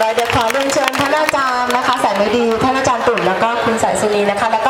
โดยเดี๋ยวขอเรียนเชิญท่านอาจารย์นะคะแสนฤดีท่านอาจารย์ตุ่นแล้วก็คุณสายสุนีนะคะแล้วก็